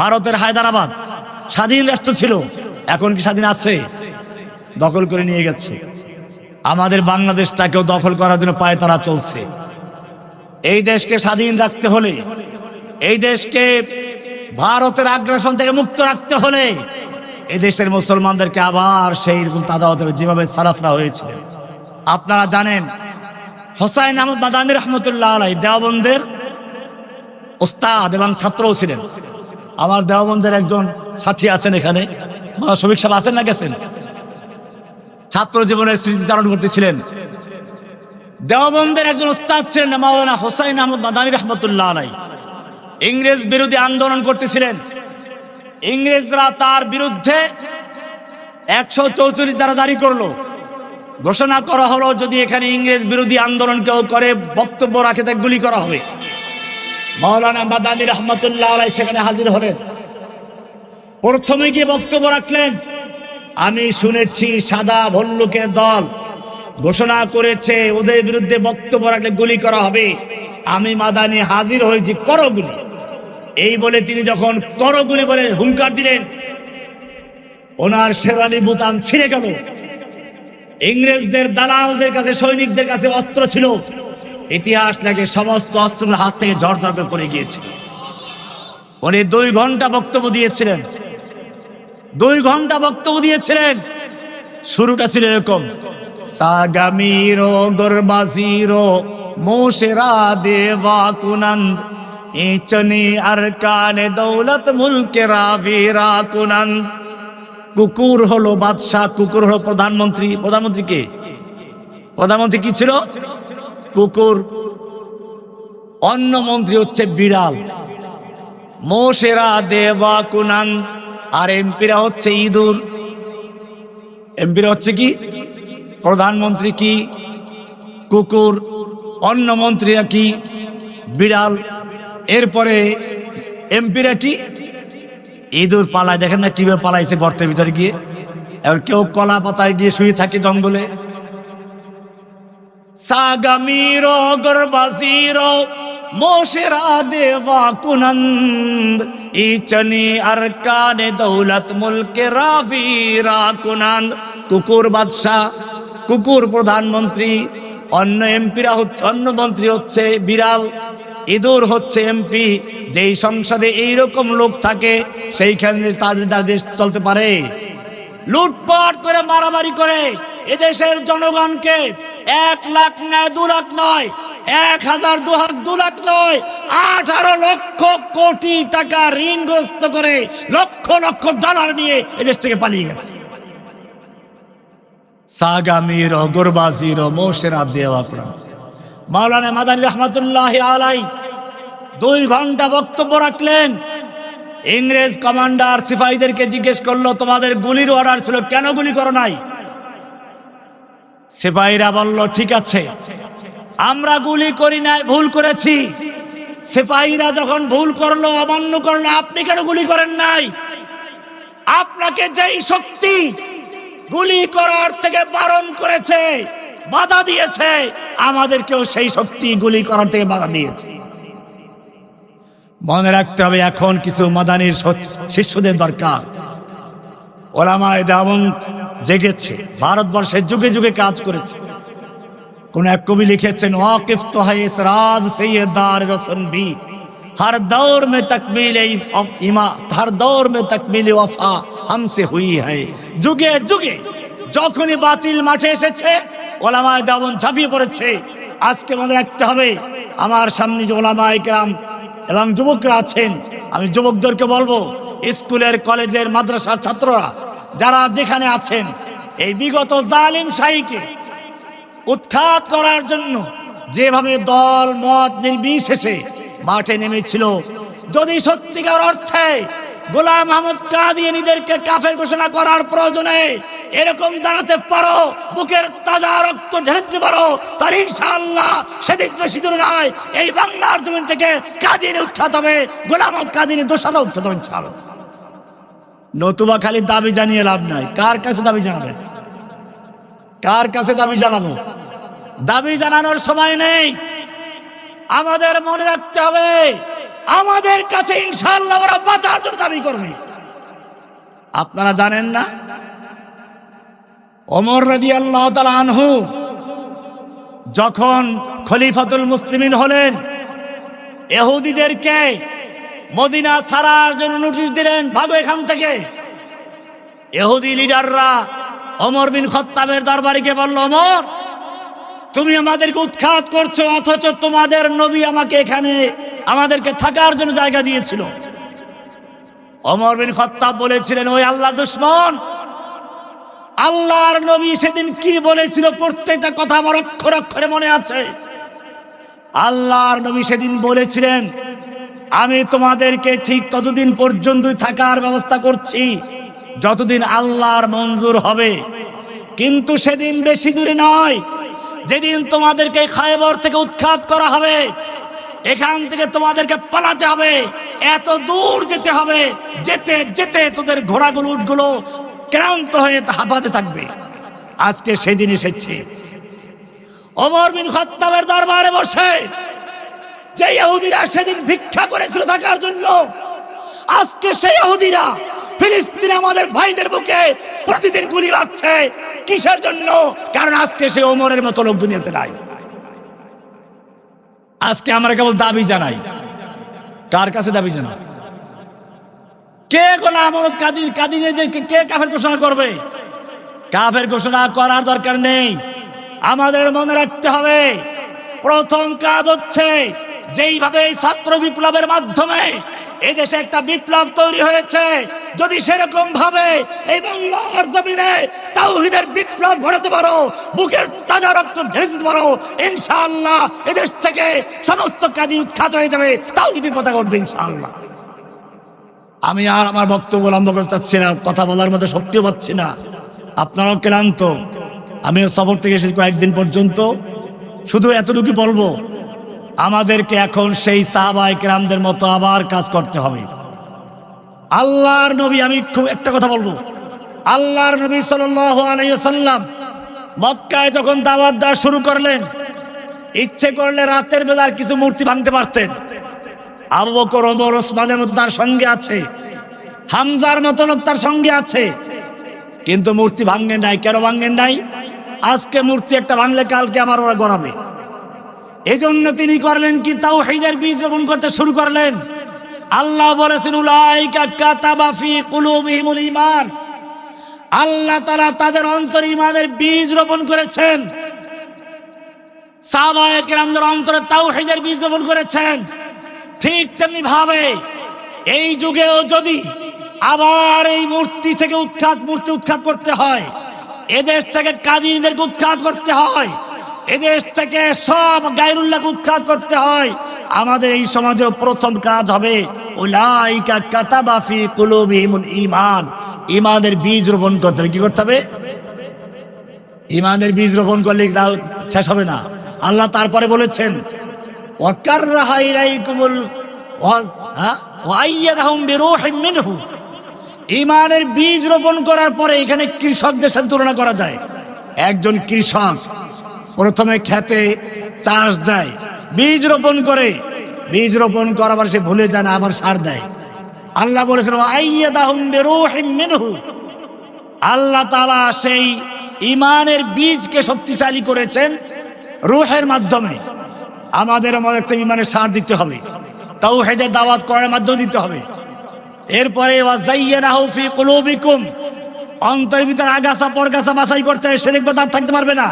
ভারতের হায়দ্রাবাদ। স্বাধীন রাষ্ট্র ছিল। এখন কি স্বাধীন আছে? দখল করে নিয়ে গেছে। আমাদের বাংলাদেশটাকেও দখল করার জন্য পায়ে তারা চলছে। এই দেশকে স্বাধীন রাখতে হলে, এই দেশকে ভারতের আগ্রাসন থেকে মুক্ত রাখতে হলে এই দেশের মুসলমানদেরকে আবার সেই রকম তাজা হতে হবে যেভাবে সারাফরা হয়েছিলেন আপনারা জানেন, হোসাইন আহমদ মাদানী রহমতুল্লাহ আলাই দেওবন্দের ওস্তাদ এবং ছাত্রও ছিলেন। আমার দেওবন্দের একজন সাথী আছেন এখানে। শফিক সাহেব আছেন না গেছেন? ছাত্র জীবনের স্মৃতিচারণ করতেছিলেন। দেওবন্দের একজন ওস্তাদ ছিলেন মাওলানা হোসাইন আহমদ মাদানী রহমতুল্লাহ আলাই ইংরেজ বিরোধী আন্দোলন করতেছিলেন। ইংরেজরা তার বিরুদ্ধে একশো চৌচল্লিশ দ্বারা জারি করল। ঘোষণা করা হলো, যদি এখানে ইংরেজ বিরোধী আন্দোলন কেউ করে, বক্তব্য রাখে তাকে গুলি করা হবে। মাওলানা মাদানী রহমতুল্লাহ আলাই সেখানে হাজির হলেন। প্রথমে গিয়ে বক্তব্য রাখলেন, আমি শুনেছি সাদা ভল্লুকের দল ঘোষণা করেছে, ওদের বিরুদ্ধে বক্তব্য রাখলে গুলি করা হবে। আমি মাদানি হাজির হয়েছি করো গুলি এই বলে তিনি যখন করো গুলি বলে হুঙ্কার দিলেন, ওনার শেরানি বুতাম ছিঁড়ে গেল। ইংরেজদের দালালদের কাছে, সৈনিকদের কাছে অস্ত্র ছিল। ইতিহাস নাকি সমস্ত অস্ত্রগুলো হাত থেকে ঝড় করে পড়ে গিয়েছিল উনি দুই ঘণ্টা বক্তব্য দিয়েছিলেন। দুই ঘণ্টা বক্তব্য দিয়েছিলেন। শুরুটা ছিল এরকম। সাগামিরো গরবাজিরো মোশেরা দেওয়া কুনন্দ ইচনি আর কানে দৌলত মুলকে রাভিরা কুনন্দ কুকুর হলো বাদশাহ, কুকুর হলো প্রধানমন্ত্রী। প্রধানমন্ত্রী কে? প্রধানমন্ত্রী কি ছিল? কুকুর। অন্য মন্ত্রী হচ্ছে বিড়াল। মোশেরা দেবা কুনান, আর এমপিরা হচ্ছে ইঁদুর। এমপিরা হচ্ছে কি? প্রধানমন্ত্রী কি? কুকুর। অন্য মন্ত্রীরা কি? বিড়াল। এরপরে এমপিরা কি? ইঁদুর পালায়। দেখেন না কীভাবে পালাইছে গর্তের ভিতরে গিয়ে। এবার কেউ কলা পাতায় গিয়ে শুয়ে থাকে জঙ্গলে। মোশেরা দেওয়া কুনন্দ। ইচনি আর কানে দৌলত মুলকে রাফিরা কুনন্দ। কুকুর বাদশাহ, কুকুর প্রধানমন্ত্রী, অন্য এমপিরা হচ্ছে, অন্য মন্ত্রী হচ্ছে বিড়াল, ইঁদুর হচ্ছে এমপি। যেই সংসদে এইরকম লোক থাকে, সেইখানে তাদের তাদের দেশ চলতে পারে। লুটপাট করে মারামারি করে এদেশের জনগণকে এক লাখ নয়, দু লাখ নয়, এক হাজার দু দু লাখ নয়, আঠারো লক্ষ কোটি টাকা ঋণগ্রস্ত করে লক্ষ লক্ষ ডলার নিয়ে এদেশ থেকে পালিয়ে গেছে। সাগামির গরবাজির মোশেরা দেওয়া মাওলানা মাদানী রহমতুল্লাহ আলাই দুই ঘণ্টা বক্তব্য রাখলেন। ইংরেজ কমান্ডার সিপাহীদেরকে জিজ্ঞেস করল, তোমাদের গুলির অর্ডার ছিল, কেন গুলি করো নাই? সিপাহীরা বলল, ঠিক আছে, আমরা গুলি করি নাই, ভুল করেছি। সিপাহীরা যখন ভুল করল, অমান্য করল, আপনি কেন গুলি করেন নাই? আপনাকে যেই শক্তি গুলি করার থেকে বারণ করেছে, বাধা দিয়েছে, আমাদেরকেও সেই শক্তি গুলি করার থেকে বাধা দিয়েছে। মনে রাখতে হবে, এখন কিছু মাদানির শিষ্যদের দরকার। ওলামায় দামন্ত জেগেছে। ভারতবর্ষে যুগে যুগে কাজ করেছে। কোন এক কবি লিখেছেন, ওয়াকিফ তো হায় হর দৌর মে তকমিল হর দৌর মে তকমিল ওয়ফা হামসে হুই হয় যুগে যুগে যখনই বাতিল মাঠে এসেছে, ওলামায় দাবন ঝাঁপিয়ে পড়েছে। আজকে মনে রাখতে হবে, আমার সামনে যে ওলামায় গ্রাম এবং যুবকরা আছেন, আমি যুবকদেরকে বলব, স্কুলের কলেজের মাদ্রাসার ছাত্ররা যারা যেখানে আছেন, এই বিগত জালিম শাহীকে উৎখাত করার জন্য যেভাবে দল, মত নির্বিশেষে মাঠে নেমেছিল, যদি সত্যিকার অর্থে গোলাম আহমদ কাদিয়ানিদেরকে কাফের ঘোষণা করার প্রয়োজনে এরকম দাঁড়াতে পারো, বুকের তাজা রক্ত ঝেড়ে দিতে পারো তার ইনশাআল্লাহ সেদিন বেশি দূরে নয়, এই বাংলার জমিন থেকে কাদিয়ানি উৎখাত হবে, গোলাম আহমদ কাদিয়ানি দোষারও উৎখাত হবে নতুবা খালি দাবি জানিয়ে লাভ নাই। কার কাছে দাবি জানাবেন কার কাছে দাবি জানাব? দাবি জানানোর সময় নেই। আমাদের মনে রাখতে হবে, আমাদের কাছে জন্য দাবি করবে। আপনারা জানেন না? অমর রাজি আল্লাহ আনহু যখন খলিফাতুল মুসলিমিন হলেন, এহুদিদেরকে মদিনা ছাড়ার জন্য নোটিশ দিলেন, ভাগো এখান থেকে। এহুদি লিডাররা অমর বিন খত্তাবের দরবারিকে বলল অমর তুমি আমাদেরকে উৎখাত করছ, অথচ তোমাদের নবী আমাকে এখানে আমাদেরকে থাকার জন্য জায়গা দিয়েছিল। অমর বিন খত্তাব বলেছিলেন, ওই আল্লাহ দুশ্মন, আল্লাহর নবী সেদিন কি বলেছিল প্রত্যেকটা কথা আমার অক্ষর অক্ষরে মনে আছে। আল্লাহর নবী সেদিন বলেছিলেন আমি তোমাদেরকে ঠিক ততদিন পর্যন্তই থাকার ব্যবস্থা করছি, যতদিন আল্লাহর মঞ্জুর হবে। কিন্তু সেদিন বেশি দূরে নয়, যেদিন তোমাদেরকে খায়বর থেকে উৎখাত করা হবে, এখান থেকে তোমাদেরকে পালাতে হবে, এত দূর যেতে হবে, যেতে যেতে তোদের ঘোড়াগুলো উঠগুলো ক্লান্ত হয়ে হাঁপাতে থাকবে। আজকে সেদিন এসেছে। অমর বিন খত্তাবের দরবারে বসে যে ইহুদিরা সেদিন ভিক্ষা করেছিল থাকার জন্য, আজকে সেই ইহুদিরা ফিলিস্তিনে আমাদের ভাইদের বুকে প্রতিদিন গুলি লাগছে কিসের জন্য? কারণ আজকে সে ওমরের মতো লোক দুনিয়াতে নাই। আজকে আমরা কেবল দাবি জানাই। কার কাছে দাবি জানাই কে গোলাম কাদির? কাদিরদেরকে কে কাফের ঘোষণা করবে? কাফের ঘোষণা করার দরকার নেই। আমাদের মনে রাখতে হবে, প্রথম কাজ হচ্ছে যেইভাবে এই ছাত্র বিপ্লবের মাধ্যমে এদেশে একটা বিপ্লব তৈরি হয়েছে, যদি সেরকম ভাবে এই বাংলার জমিনে তাওহিদের বিপ্লব ঘটাতে পারো, বুকের তাজা রক্ত ঢেলে দিতে পারো, ইনশাআল্লাহ এদেশ থেকে সমস্ত কাজই উৎখাত হয়ে যাবে তাওহিদের পতাকা উঠবে, ইনশাআল্লাহ। আমি আর আমার বক্তব্য লম্ব করতে চাচ্ছি না, কথা বলার মতো শক্তিও পাচ্ছি না। আপনারাও ক্লান্ত। আমিও সফর থেকে এসেছি কয়েকদিন পর্যন্ত। শুধু এতটুকু বলব আমাদেরকে এখন সেই সাহাবাই কেরামদের মতো আবার কাজ করতে হবে। আল্লাহর নবী, আমি খুব একটা কথা বলব। আল্লাহর নবী সাল্লাম মক্কায় যখন দাওয়াত দেওয়া শুরু করলেন, ইচ্ছে করলে রাতের বেলার কিছু মূর্তি ভাঙতে পারতেন। আবু বকর, ওমর, ওসমানের মতো তার সঙ্গে আছে। হামজার মতো লোক তার সঙ্গে আছে। কিন্তু মূর্তি ভাঙ্গেন নাই। কেন ভাঙ্গেন নাই? আজকে মূর্তি একটা ভাঙলে কালকে আমার ওরা গড়াবে। এজন্য তিনি করলেন কি? তাও হেদের বীজ রোপণ করতে শুরু করলেন। আল্লাহ বলেছেন ঈমান। আল্লাহ তারা তাদের অন্তরে ঈমানের বীজ রোপণ করেছেন। সাহাবায়ে কেরামদের অন্তরে তাওহীদের বীজ রোপণ করেছেন। ঠিক তেমনি ভাবে এই যুগেও যদি আবার এই মূর্তি থেকে উৎখাত, মূর্তি উৎখাত করতে হয়, এদেশ থেকে কাজীদেরকে উৎখাত করতে হয় এদেশ থেকে সব গায়রুল্লাহকে উৎখাত করতে হয়। আমাদের এই সমাজেও প্রথম কাজ হবে, উলাইকা কাতাবাফি কুলুবিহিমুল ঈমান ঈমানের বীজ রোপণ করতে হবে। কি করতে হবে? ইমানের বীজ রোপণ করলে শেষ হবে না? আল্লাহ তারপরে বলেছেন, ওয়াকাররাহা ইলাইকুমুল ওয়া- হ্যাঁ? ইমানের বীজ রোপণ করার পরে এখানে কৃষকদের সাথে তুলনা করা যায়। একজন কৃষক প্রথমে খেতে চাষ দেয়। বীজ রোপণ করে, বীজ রোপণ করাবার সে ভুলে যায় না, আবার সার দেয়। আল্লাহ বলেছেন আল্লাহ তালা সেই ইমানের বীজকে শক্তিশালী করেছেন রুহের মাধ্যমে। আমাদের আমাদের একটা ইমানের সার দিতে হবে। তাও হেদের দাওয়াত করার মাধ্যমে দিতে হবে। এরপরে অন্তরের ভিতরে আগাছা পরগাছা বাছাই করতে সেরেক বাদ থাকতে পারবে না।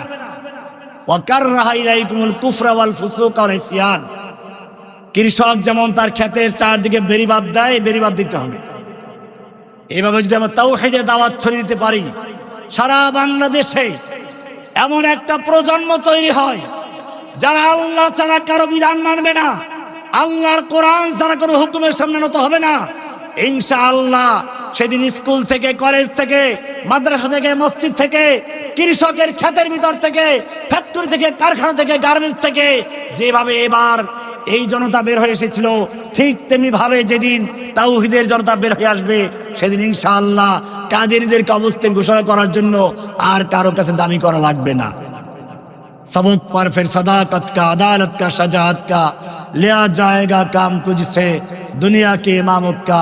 কৃষক যেমন তার ক্ষেতের চারদিকে বেরিবাদ দেয় বেরিবাদ দিতে হবে। এভাবে যদি আমরা তাও হেজে দাওয়াত ছড়িয়ে দিতে পারি, সারা বাংলাদেশে এমন একটা প্রজন্ম তৈরি হয়, যারা আল্লাহ ছাড়া কারও বিধান মানবে না, আল্লাহর কোরআন ছাড়া কোনো হুকুমের সামনে নত হবে না। ইনশা আল্লাহ সেদিন স্কুল থেকে কলেজ থেকে মাদ্রাসা থেকে মসজিদ থেকে কৃষকের ক্ষেতের ভিতর থেকে ফ্যাক্টরি থেকে কারখানা থেকে গার্মেন্টস থেকে যেভাবে এবার এই জনতা বের হয়ে এসেছিল ঠিক তেমনি ভাবে যেদিন তাওহিদের জনতা বের হয়ে আসবে সেদিন ইনশাআল্লাহ কাদেরদেরকে অবস্থান ঘোষণা করার জন্য আর কারো কাছে দামি করা লাগবে না सबक पर फिर सदाकत का अदालत का शजात का लिया जाएगा काम तुझसे दुनिया के इमामत का